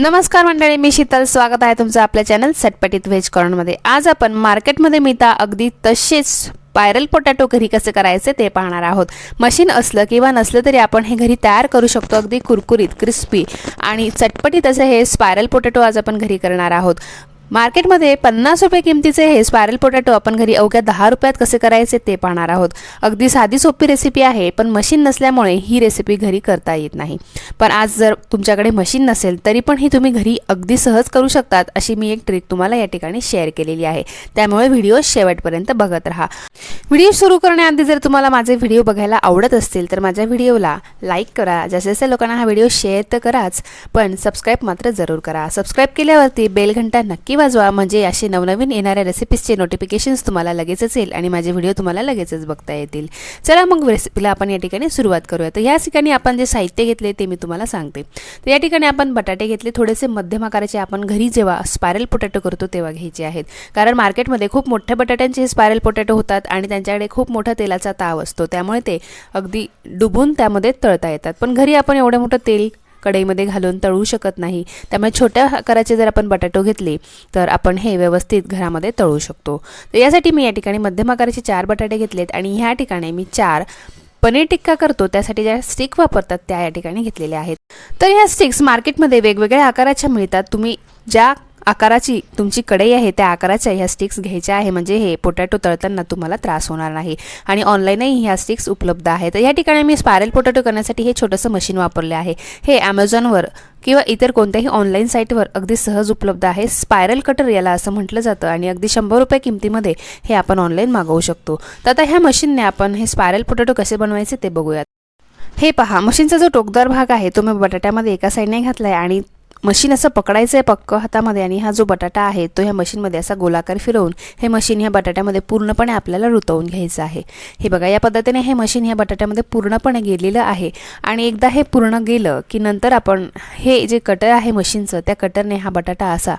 नमस्कार मंडळी मी शीतल. स्वागत आहे तुमचं आपल्या चॅनल सटपटीत व्हेज कॉर्नमध्ये आज आपण मार्केटमध्ये मिळता अगदी तसेच स्पायरल पोटॅटो घरी कसे करायचे ते पाहणार आहोत. मशीन असलं किंवा नसलं तरी आपण हे घरी तयार करू शकतो अगदी कुरकुरीत क्रिस्पी आणि चटपटीत असे हे स्पायरल पोटॅटो आज आपण घरी करणार आहोत. मार्केटमध्ये पन्नास रुपये किमतीचे हे स्पायरल पोटॅटो आपण घरी अवघ्या दहा रुपयात कसे करायचे ते पाहणार आहोत. अगदी साधी सोपी रेसिपी आहे पण मशीन नसल्यामुळे ही रेसिपी घरी करता येत नाही. पण आज जर तुमच्याकडे मशीन नसेल तरी पण ही तुम्ही घरी अगदी सहज करू शकतात अशी मी एक ट्रिक तुम्हाला या ठिकाणी शेअर केलेली आहे. त्यामुळे व्हिडिओ शेवटपर्यंत बघत राहा. व्हिडिओ सुरू करण्याआधी जर तुम्हाला माझे व्हिडिओ बघायला आवडत असतील तर माझ्या व्हिडिओला लाईक करा. जसे जसे लोकांना हा व्हिडिओ शेअर तर कराच पण सबस्क्राईब मात्र जरूर करा. सबस्क्राईब केल्यावरती बेल घंटा नक्की वाजवा म्हणजे असे नवनवीन येणाऱ्या रेसिपीजचे नोटिफिकेशन्स तुम्हाला लगेचच येईल आणि माझे व्हिडिओ तुम्हाला लगेचच बघता येतील. चला मग रेसिपीला आपण या ठिकाणी सुरुवात करूया. तर या ठिकाणी आपण जे साहित्य घेतले ते मी तुम्हाला सांगते. तर या ठिकाणी आपण बटाटे घेतले. थोडेसे मध्यम आकाराचे आपण घरी जेव्हा स्पायरल पोटॅटो करतो तेव्हा घ्यायचे आहेत. कारण मार्केटमध्ये खूप मोठ्या बटाट्यांचे स्पायरल पोटॅटो होतात आणि त्यांच्याकडे खूप मोठा तेलाचा ताव असतो. त्यामुळे ते अगदी डुबून त्यामध्ये तळता येतात. पण घरी आपण एवढं मोठं तेल कढईमध्ये घालून तळू शकत नाही. त्यामुळे छोट्या आकाराचे जर आपण बटाटो घेतले तर आपण हे व्यवस्थित घरामध्ये तळू शकतो. तर यासाठी मी या ठिकाणी मध्यम आकाराचे चार बटाटे घेतलेत आणि ह्या ठिकाणी मी चार पनीर टिक्का करतो. त्यासाठी ज्या स्टिक वापरतात त्या या ठिकाणी घेतलेल्या आहेत. तर ह्या स्टिक्स मार्केटमध्ये वेगवेगळ्या आकाराच्या मिळतात. तुम्ही ज्या आकाराची तुमची कढई आहे त्या आकाराच्या ह्या स्टिक्स घ्यायच्या आहे. म्हणजे हे पोटॅटो तळताना तुम्हाला त्रास होणार नाही. आणि ऑनलाईनही ह्या स्टिक्स उपलब्ध आहेत. या ठिकाणी मी स्पायरल पोटॅटो करण्यासाठी हे छोटंसं मशीन वापरले आहे. हे ॲमेझॉनवर किंवा इतर कोणत्याही ऑनलाईन साईटवर अगदी सहज उपलब्ध आहे. स्पायरल कटर याला असं म्हटलं जातं आणि अगदी शंभर रुपये किमतीमध्ये हे आपण ऑनलाईन मागवू शकतो. तर आता ह्या मशीनने आपण हे स्पायरल पोटॅटो कसे बनवायचे ते बघूयात. हे पहा मशीनचा जो टोकदार भाग आहे तो मी बटाट्यामध्ये एका साईडने घातला आहे आणि मशीन असं पकडायचं आहे पक्क हातामध्ये आणि हा जो बटाटा आहे तो ह्या मशीनमध्ये असा गोलाकार फिरवून हे मशीन ह्या बटाट्यामध्ये पूर्णपणे आपल्याला रुतवून घ्यायचं आहे. हे बघा या पद्धतीने हे मशीन ह्या बटाट्यामध्ये पूर्णपणे गेलेलं आहे आणि एकदा हे पूर्ण गेलं की नंतर आपण हे जे कटर आहे मशीनचं त्या कटरने हा बटाटा असा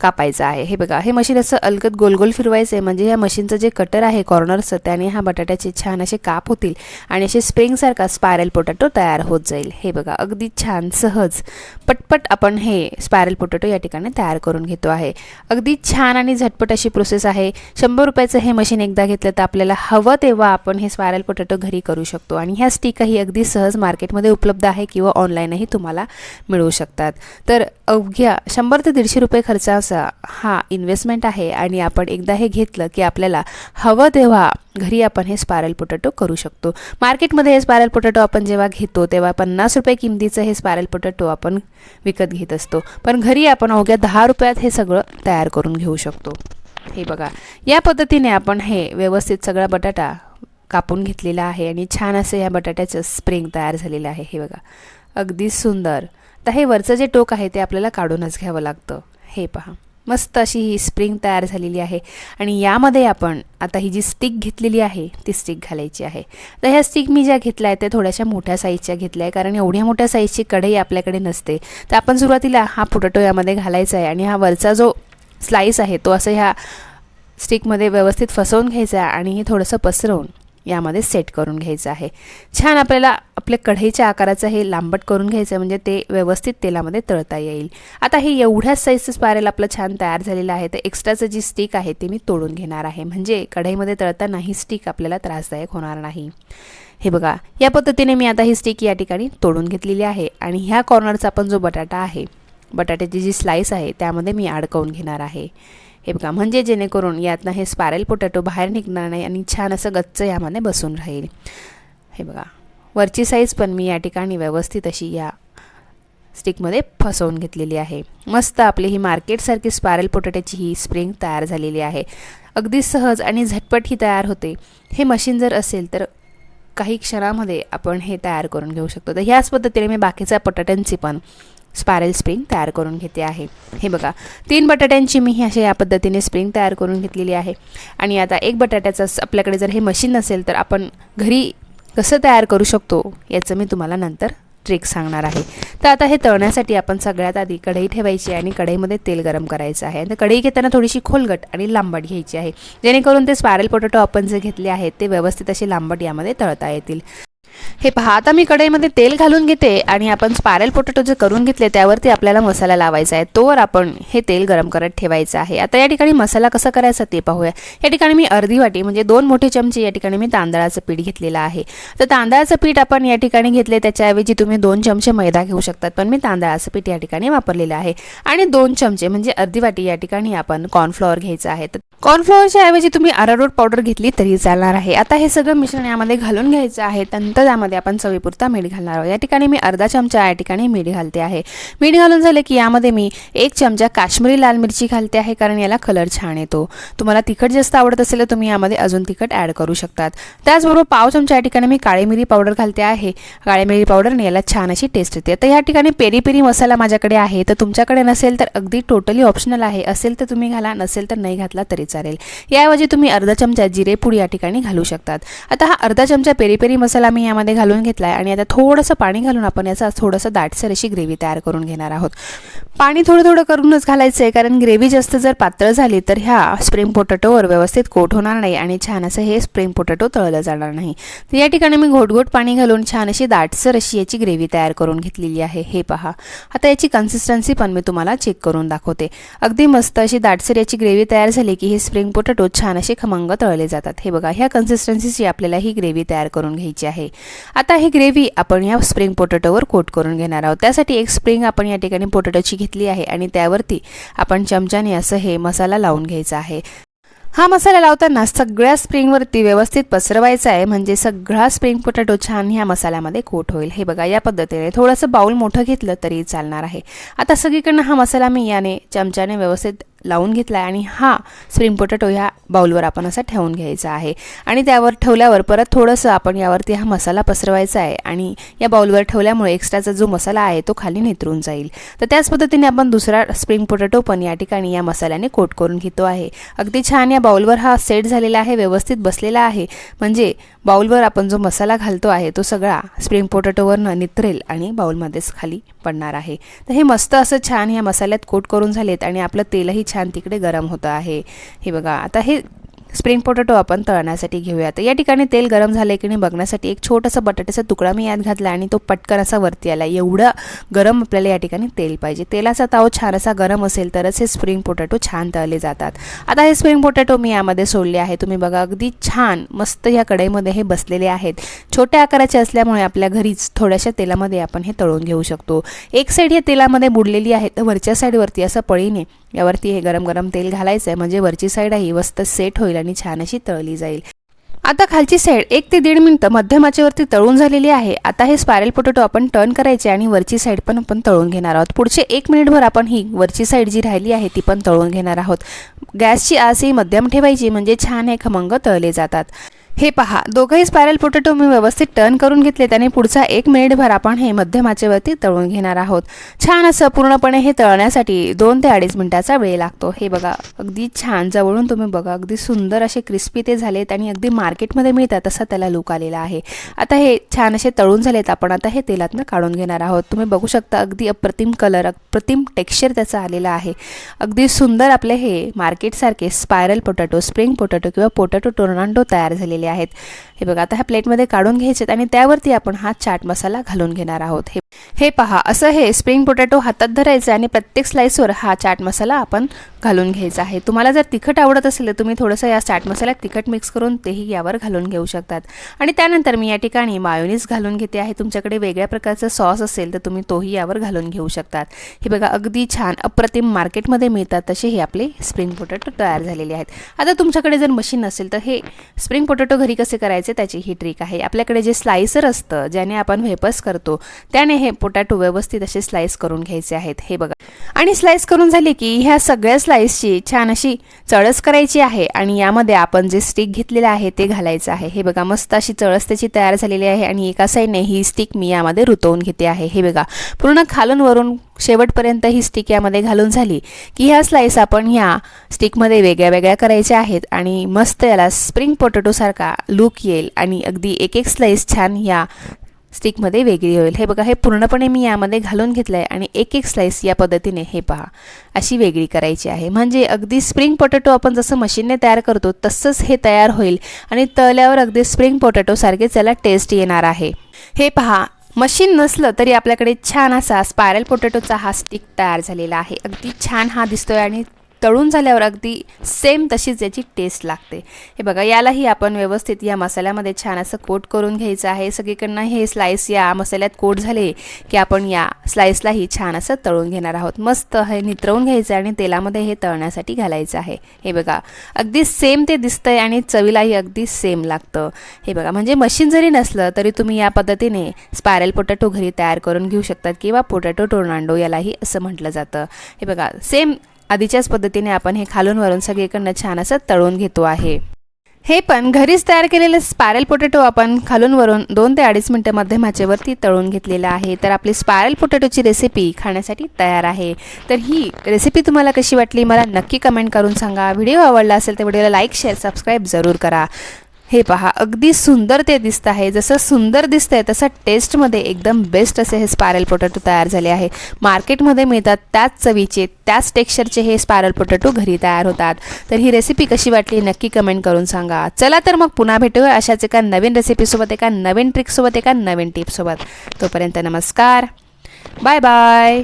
कापायचं आहे. हे बघा हे मशीन असं अलगद गोलगोल फिरवायचं म्हणजे आहे म्हणजे ह्या मशीनचं जे कटर आहे कॉर्नरचं त्याने हा बटाट्याचे छान असे काप होतील आणि असे स्प्रिंगसारखा स्पायरल पोटॅटो तयार होत जाईल. हे बघा अगदी छान सहज पटपट आपण हे स्पायरल पोटॅटो या ठिकाणी तयार करून घेतो आहे. अगदी छान आणि झटपट अशी प्रोसेस आहे. शंभर रुपयाचं हे मशीन एकदा घेतलं तर आपल्याला हवं तेव्हा आपण हे स्पायरल पोटॅटो घरी करू शकतो. आणि ह्या स्टिकही अगदी सहज मार्केटमध्ये उपलब्ध आहे किंवा ऑनलाईनही तुम्हाला मिळू शकतात. तर अवघ्या शंभर ते दीडशे रुपये खर्चाचा हा इन्व्हेस्टमेंट आहे आणि आपण एकदा हे घेतलं की आपल्याला हवं तेव्हा घरी आपण हे स्पायरल पोटॅटो करू शकतो. मार्केटमध्ये हे स्पायरल पोटॅटो आपण जेव्हा घेतो तेव्हा पन्नास रुपये किमतीचं हे स्पायरल पोटॅटो आपण विकत घेत असतो. पण घरी आपण अवघ्या दहा रुपयात हे सगळं तयार करून घेऊ शकतो. हे बघा या पद्धतीने आपण हे व्यवस्थित सगळा बटाटा कापून घेतलेला आहे आणि छान असं या बटाट्याचं स्प्रिंग तयार झालेलं आहे. हे बघा अगदी सुंदर. तर हे वरचं जे टोक आहे ते आपल्याला काढूनच घ्यावं लागतं. हे पहा. मस्त अशी ही स्प्रिंग तयार झालेली आहे. आणि यामध्ये आपण आता ही जी स्टिक घेतलेली आहे ती स्टिक घालायची आहे. तर ह्या स्टिक मी ज्या घेतल्या आहेत त्या थोड्याशा मोठ्या साईजच्या घेतल्या आहे कारण एवढ्या मोठ्या साईजची कढई आपल्याकडे नसते. तर आपण सुरुवातीला हा पोटॅटो यामध्ये घालायचा आहे. आणि हा वरचा जो स्लाईस आहे तो असं ह्या स्टिकमध्ये व्यवस्थित फसवून घ्यायचा आहे. आणि हे थोडंसं पसरवून यामध्ये सेट करून घ्यायचं आहे. छान आपल्याला आपल्या कढईच्या आकाराचं हे लांबट करून घ्यायचं म्हणजे ते व्यवस्थित तेलामध्ये तळता येईल. आता हे एवढ्याच साईजचं स्पायरल आपलं छान तयार झालेलं आहे. तर एक्स्ट्राचं जी स्टिक आहे ते मी तोडून घेणार आहे. म्हणजे कढईमध्ये तळताना ही स्टिक आपल्याला त्रासदायक होणार नाही. हे बघा या पद्धतीने मी आता ही स्टिक या ठिकाणी तोडून घेतलेली आहे आणि ह्या कॉर्नरचा आपण जो बटाटा आहे बटाट्याची जी स्लाईस आहे त्यामध्ये मी अडकवून घेणार आहे. हे बघा म्हणजे जेणेकरून यातनं हे स्पायरल पोटॅटो बाहेर निघणार नाही आणि छान असं गच्च यामध्ये बसून राहील. हे बघा वरची साईज पण मी या ठिकाणी व्यवस्थित अशी या स्टिकमध्ये फसवून घेतलेली आहे. मस्त आपली ही मार्केटसारखी स्पायरल पोटॅटोची ही स्प्रिंग तयार झालेली आहे. अगदी सहज आणि झटपट ही तयार होते. हे मशीन जर असेल तर काही क्षणामध्ये आपण हे तयार करून घेऊ शकतो. तर ह्याच पद्धतीने मी बाकीच्या बटाट्यांची पण स्पायरल स्प्रिंग तयार करून घेते आहे. हे बघा तीन बटाट्यांची मी ही अशा या पद्धतीने स्प्रिंग तयार करून घेतलेली आहे. आणि आता एक बटाट्याचं आपल्याकडे जर हे मशीन नसेल तर आपण घरी कसं तयार करू शकतो याचं मी तुम्हाला नंतर ट्रिक सांगणार आहे. तर आता हे तळण्यासाठी आपण सगळ्यात आधी कढई ठेवायची आणि कढईमध्ये तेल गरम करायचं आहे. आणि कढई घेताना थोडीशी खोलगट आणि लांबट घ्यायची आहे. जेणेकरून ते स्पायरल पोटॅटो आपण जे घेतले आहेत ते व्यवस्थित असे लांबट यामध्ये तळता येतील. हे पहा आता मी कढईमध्ये तेल घालून घेते आणि आपण स्पायरल पोटॅटो जे करून घेतले त्यावरती आपल्याला मसाला लावायचा आहे. तोवर आपण हे तेल गरम करत ठेवायचं आहे. आता या ठिकाणी मसाला कसा करायचा ते पाहूया. या ठिकाणी मी अर्धी वाटी म्हणजे दोन मोठे चमचे या ठिकाणी मी तांदळाचं पीठ घेतलेलं आहे. तर तांदळाचं पीठ आपण या ठिकाणी घेतले त्याच्याऐवजी तुम्ही दोन चमचे मैदा घेऊ शकतात पण मी तांदळाचं पीठ या ठिकाणी वापरलेलं आहे. आणि दोन चमचे म्हणजे अर्धी वाटी या ठिकाणी आपण कॉर्नफ्लॉवर घ्यायचं आहे. तर कॉर्नफ्लॉवरच्या ऐवजी तुम्ही अरारोट पावडर घेतली तरी चालणार आहे. आता हे सगळं मिश्रण यामध्ये घालून घ्यायचं आहे. नंतर त्यामध्ये आपण चवीपुरता मीठ घालणार आहोत. या ठिकाणी मी अर्धा चमचा या ठिकाणी मीठ घालते आहे. मीठ घालून झाले की यामध्ये मी एक चमचा काश्मीरी लाल मिरची घालते आहे कारण याला कलर छान येतो. तुम्हाला तिखट जास्त आवडत असेल तर तुम्ही यामध्ये अजून तिखट ॲड करू शकतात. त्याचबरोबर पाव चमचा या ठिकाणी मी काळी मिरी पावडर घालते आहे. काळी मिरी पावडरने याला छान अशी टेस्ट येते. तर या ठिकाणी पेरी पेरी मसाला माझ्याकडे आहे. तर तुमच्याकडे नसेल तर अगदी टोटली ऑप्शनल आहे. असेल तर तुम्ही घाला नसेल तर नाही घातला तरी चालेल. याऐवजी तुम्ही अर्धा चमचा जिरेपूड या ठिकाणी घालू शकतात. आता हा अर्धा चमचा पेरी पेरी मसाला मी यामध्ये घालून घेतला आहे आणि आता थोडंसं पाणी घालून आपण याचा थोडंसं दाटसर अशी ग्रेव्ही तयार करून घेणार आहोत. पाणी थोडं थोडं करूनच घालायचं आहे कारण ग्रेव्ही जास्त जर पातळ झाली तर ह्या स्प्रिंग पोटॅटोवर व्यवस्थित कोट होणार नाही आणि छान असं हे स्प्रिंग पोटॅटो तळलं जाणार नाही. तर या ठिकाणी मी घोटघोट पाणी घालून छान अशी दाटसर अशी याची ग्रेव्ही तयार करून घेतलेली आहे. हे पहा. आता याची कन्सिस्टन्सी पण मी तुम्हाला चेक करून दाखवते. अगदी मस्त अशी दाटसर याची ग्रेव्ही तयार झाली की हे स्प्रिंग पोटॅटो छान असे खमंग तळले जातात. हे बघा ह्या कन्सिस्टन्सीची आपल्याला ही ग्रेव्ही तयार करून घ्यायची आहे. आता ही ग्रेव्ही आपण या स्प्रिंग पोटॅटोवर कोट करून घेणार आहोत. त्यासाठी एक स्प्रिंग आपण या ठिकाणी पोटॅटोची घेतली आहे आणि त्यावरती आपण चमच्याने असं हे मसाला लावून घ्यायचा आहे. हा मसाला लावताना सगळ्या स्प्रिंगवरती व्यवस्थित पसरवायचा आहे. म्हणजे सगळा स्प्रिंग पोटॅटो छान ह्या मसाल्यामध्ये कोट होईल. हे बघा या पद्धतीने थोडंसं बाऊल मोठं घेतलं तरी चालणार आहे. आता सगळीकडनं हा मसाला मी याने चमच्याने व्यवस्थित लावून घेतला आहे आणि हा स्प्रिंग पोटॅटो ह्या बाउलवर आपण असा ठेवून घ्यायचा आहे. आणि त्यावर ठेवल्यावर परत थोडंसं आपण यावरती हा मसाला पसरवायचा आहे आणि या बाउलवर ठेवल्यामुळे एक्स्ट्राचा जो मसाला आहे तो खाली नितरून जाईल. तर त्याच पद्धतीने आपण दुसरा स्प्रिंग पोटॅटो पण या ठिकाणी या मसाल्याने कोट करून घेतो आहे. अगदी छान या बाउलवर हा सेट झालेला आहे व्यवस्थित बसलेला आहे. म्हणजे बाउलवर आपण जो मसाला घालतो आहे तो सगळा स्प्रिंग पोटॅटोवरनं नितरेल आणि बाउलमध्येच खाली पडणार आहे. तर हे मस्त असं छान ह्या मसाल्यात कोट करून झालेत आणि आपलं तेलही छान तिकडे गरम होतं आहे. हे बघा आता हे स्प्रिंग पोटॅटो आपण तळण्यासाठी घेऊया. तर या ठिकाणी तेल गरम झालं की नाही बघण्यासाठी एक छोटासा बटाट्याचा तुकडा मी यात घातला आणि तो पटकन असा वरती आला. एवढं गरम आपल्याला या ठिकाणी तेल पाहिजे. तेलाचा ताव छान असा गरम असेल तरच हे स्प्रिंग पोटॅटो छान तळले जातात. आता हे स्प्रिंग पोटॅटो मी यामध्ये सोडले आहे. तुम्ही बघा अगदी छान मस्त या कढईमध्ये हे बसलेले आहेत. छोट्या आकाराचे असल्यामुळे आपल्या घरीच थोड्याशा तेलामध्ये आपण हे तळून घेऊ शकतो. एक साईड हे तेलामध्ये बुडलेली आहे तर वरच्या साईडवरती असं पळीने यावरती हे गरम गरम तेल घालायचं आहे म्हणजे वरची साईडही मस्त सेट होईल आणि छान अशी तळली जाईल. आता खालची साईड एक ते दीड मिनटं मध्यमाचेवरती तळून झालेली आहे. आता हे स्पायरल पोटॅटो आपण टर्न करायचे आणि वरची साईड पण आपण तळून घेणार आहोत. पुढचे एक मिनिटभर आपण ही वरची साईड जी राहिली आहे ती पण तळून घेणार आहोत. गॅसची आस ही मध्यम ठेवायची म्हणजे छान हे खमंग तळले जातात. हे पहा दोघंही स्पायरल पोटॅटो मी व्यवस्थित टर्न करून घेतले त्याने पुढचा एक मिनिटभर आपण हे मध्यम आचेवरती तळून घेणार आहोत. छान असं पूर्णपणे हे तळण्यासाठी दोन ते अडीच मिनिटाचा वेळ लागतो. हे बघा अगदी छान जवळून तुम्ही बघा अगदी सुंदर असे क्रिस्पी ते झालेत आणि अगदी मार्केटमध्ये मिळतात तसा त्याला लुक आलेला आहे. आता हे छान असे तळून झालेत आपण आता हे तेलातनं काढून घेणार आहोत. तुम्ही बघू शकता अगदी अप्रतिम कलर अप्रतिम टेक्स्चर त्याचा आलेला आहे. अगदी सुंदर आपले हे मार्केटसारखे स्पायरल पोटॅटो स्प्रिंग पोटॅटो किंवा पोटॅटो टोर्नांडो तयार झालेले आहेत. हे बघा आता ह्या प्लेटमध्ये काढून घ्यायचेत आणि त्यावरती आपण हा चाट मसाला घालून घेणार आहोत. हे हे पहा असं हे स्प्रिंग पोटॅटो हातात धरायचं आणि प्रत्येक स्लाईसवर हा चाट मसाला आपण घालून घ्यायचा आहे. तुम्हाला जर तिखट आवडत असेल तर तुम्ही थोडंसं या चाट मसाल्यात तिखट मिक्स करून तेही यावर घालून घेऊ शकतात. आणि त्यानंतर मी या ठिकाणी मायोनीज घालून घेते आहे. तुमच्याकडे वेगळ्या प्रकारचा सॉस असेल तर तुम्ही तोही यावर घालून घेऊ शकतात. हे बघा अगदी छान अप्रतिम मार्केटमध्ये मिळतात तसे हे आपले स्प्रिंग पोटॅटो तयार झालेले आहेत. आता तुमच्याकडे जर मशीन नसेल तर हे स्प्रिंग पोटॅटो घरी कसे करायचे त्याची ही ट्रिक आहे. आपल्याकडे जे स्लायसर असतं ज्याने आपण व्हेपर्स करतो त्याने हे पोटॅटो व्यवस्थित असे स्लाइस करून घ्यायचे आहेत. हे बघा. आणि स्लाइस करून झाले की ह्या सगळ्या स्लाइसची छान अशी चळस करायची आहे आणि यामध्ये आपण जे स्टिक घेतलेलं आहे ते घालायचं आहे. हे बघा मस्त अशी चळस त्याची तयार झालेली आहे आणि एका साईडने ही स्टिक मी यामध्ये रुतवून घेते आहे. हे बघा पूर्ण खालून वरून शेवटपर्यंत ही स्टिक यामध्ये घालून झाली की ह्या स्लाइस आपण ह्या स्टिकमध्ये वेगळ्या वेगळ्या करायच्या आहेत आणि मस्त याला स्प्रिंग पोटॅटोसारखा लुक येईल आणि अगदी एक एक स्लाइस छान ह्या स्टिकमध्ये वेगळी होईल. हे बघा हे पूर्णपणे मी यामध्ये घालून घेतलं आहे आणि एक एक स्लाईस या पद्धतीने हे पहा. अशी वेगळी करायची आहे. म्हणजे अगदी स्प्रिंग पोटॅटो आपण जसं मशीनने तयार करतो तसंच हे तयार होईल आणि तळल्यावर अगदी स्प्रिंग पोटॅटोसारखेच त्याला टेस्ट येणार आहे. हे पहा मशीन नसलं तरी आपल्याकडे छान असा स्पायरल पोटॅटोचा हा स्टिक तयार झालेला आहे. अगदी छान हा दिसतोय आणि तळून झाल्यावर अगदी सेम तशीच याची टेस्ट लागते. हे बघा यालाही आपण व्यवस्थित या मसाल्यामध्ये छान असं कोट करून घ्यायचं आहे. सगळीकडनं हे स्लाईस या मसाल्यात कोट झाले की आपण या स्लाईसलाही छान असं तळून घेणार आहोत. मस्त हे नितरवून घ्यायचं आणि तेलामध्ये हे तळण्यासाठी घालायचं आहे. हे बघा अगदी सेम ते दिसतंय आणि चवीलाही अगदी सेम लागतं. हे बघा म्हणजे मशीन जरी नसलं तरी तुम्ही या पद्धतीने स्पायरल पोटॅटो घरी तयार करून घेऊ शकतात किंवा पोटॅटो टोर्नांडो यालाही असं म्हटलं जातं. हे बघा सेम आधीच्याच पद्धतीने आपण हे खालून वरून सगळीकडनं छान असं तळून घेतो आहे. हे पण घरीच तयार केलेले स्पायरल पोटॅटो आपण खालून वरून दोन ते अडीच मिनटं मध्यमाचेवरती तळून घेतलेलं आहे. तर आपली स्पायरल पोटॅटोची रेसिपी खाण्यासाठी तयार आहे. तर ही रेसिपी तुम्हाला कशी वाटली मला नक्की कमेंट करून सांगा. व्हिडिओ आवडला असेल तर व्हिडिओला लाईक शेअर सबस्क्राईब जरूर करा. हे पहा अगदी सुंदर ते दिसत आहे. जसं सुंदर दिसतंय तसं टेस्टमध्ये एकदम बेस्ट असे हे स्पायरल पोटॅटो तयार झाले आहे. मार्केटमध्ये मिळतात त्याच चवीचे त्याच टेक्स्चरचे हे स्पायरल पोटॅटो घरी तयार होतात. तर ही रेसिपी कशी वाटली नक्की कमेंट करून सांगा. चला तर मग पुन्हा भेटूया अशाच एका नवीन रेसिपीसोबत एका नवीन ट्रिकसोबत एका नवीन टिपसोबत तोपर्यंत नमस्कार. Bye bye